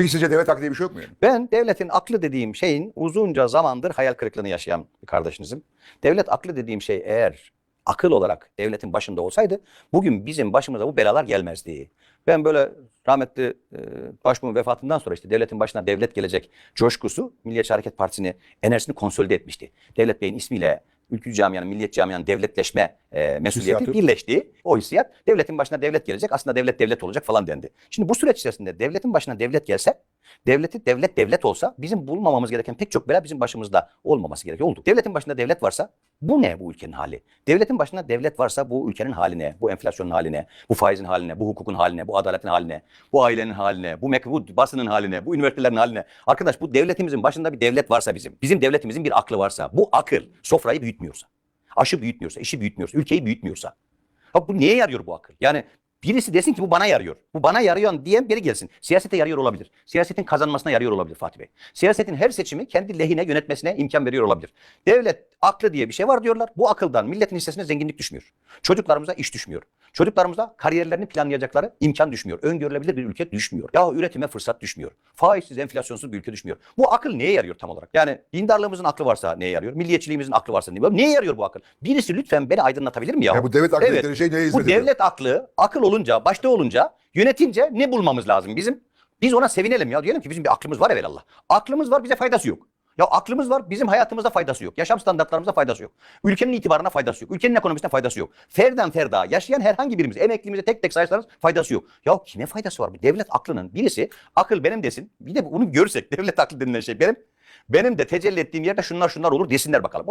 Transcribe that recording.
Peki sizce devlet aklı diye bir şey yok mu? Ben devletin aklı dediğim şeyin uzunca zamandır hayal kırıklığını yaşayan bir kardeşinizim. Devlet aklı dediğim şey eğer akıl olarak devletin başında olsaydı bugün bizim başımıza bu belalar gelmezdi. Ben böyle rahmetli e, başbuğun vefatından sonra işte devletin başına devlet gelecek coşkusu Milliyetçi Hareket Partisi'ni enerjisini konsolide etmişti. Devlet Bey'in ismiyle ülkücü camianın, milliyetçi camianın devletleşme e, mesuliyeti Hissiyatı. birleşti. O hissiyat devletin başına devlet gelecek aslında devlet devlet olacak falan dendi. Şimdi bu süreç içerisinde devletin başına devlet gelse devleti devlet devlet olsa bizim bulmamamız gereken pek çok bela bizim başımızda olmaması gerekiyor. Oldu. Devletin başında devlet varsa bu ne bu ülkenin hali? Devletin başında devlet varsa bu ülkenin hali ne? Bu enflasyonun hali ne? Bu faizin hali ne? Bu hukukun hali ne? Bu adaletin hali ne? Bu ailenin hali ne? Bu, bu basının hali ne? Bu üniversitelerin hali ne? Arkadaş bu devletimizin başında bir devlet varsa bizim, bizim devletimizin bir aklı varsa, bu akıl sofrayı büyütmüyorsa, aşı büyütmüyorsa, işi büyütmüyorsa, ülkeyi büyütmüyorsa. Ha bu niye yarıyor bu akıl? Yani birisi desin ki bu bana yarıyor. Bu bana yarıyor diyen biri gelsin. Siyasete yarıyor olabilir. Siyasetin kazanmasına yarıyor olabilir Fatih Bey. Siyasetin her seçimi kendi lehine yönetmesine imkan veriyor olabilir. Devlet aklı diye bir şey var diyorlar. Bu akıldan milletin hissesine zenginlik düşmüyor. Çocuklarımıza iş düşmüyor. Çocuklarımıza kariyerlerini planlayacakları imkan düşmüyor. Öngörülebilir bir ülke düşmüyor. Ya üretime fırsat düşmüyor. Faizsiz, enflasyonsuz bir ülke düşmüyor. Bu akıl neye yarıyor tam olarak? Yani dindarlığımızın aklı varsa neye yarıyor? Milliyetçiliğimizin aklı varsa neye, neye yarıyor bu akıl? Birisi lütfen beni aydınlatabilir mi ya? Ya bu devlet aklı Evet. şey neye Bu ediyor? devlet aklı, akıl olunca, başta olunca, yönetince ne bulmamız lazım bizim? Biz ona sevinelim ya. Diyelim ki bizim bir aklımız var evelallah. Aklımız var bize faydası yok. Ya aklımız var bizim hayatımızda faydası yok. Yaşam standartlarımıza faydası yok. Ülkenin itibarına faydası yok. Ülkenin ekonomisine faydası yok. Ferden ferda yaşayan herhangi birimiz emeklimize tek tek sayarsanız faydası yok. Ya kime faydası var? Bu devlet aklının birisi akıl benim desin. Bir de bunu görsek devlet aklı denilen şey benim. Benim de tecelli ettiğim yerde şunlar şunlar olur desinler bakalım.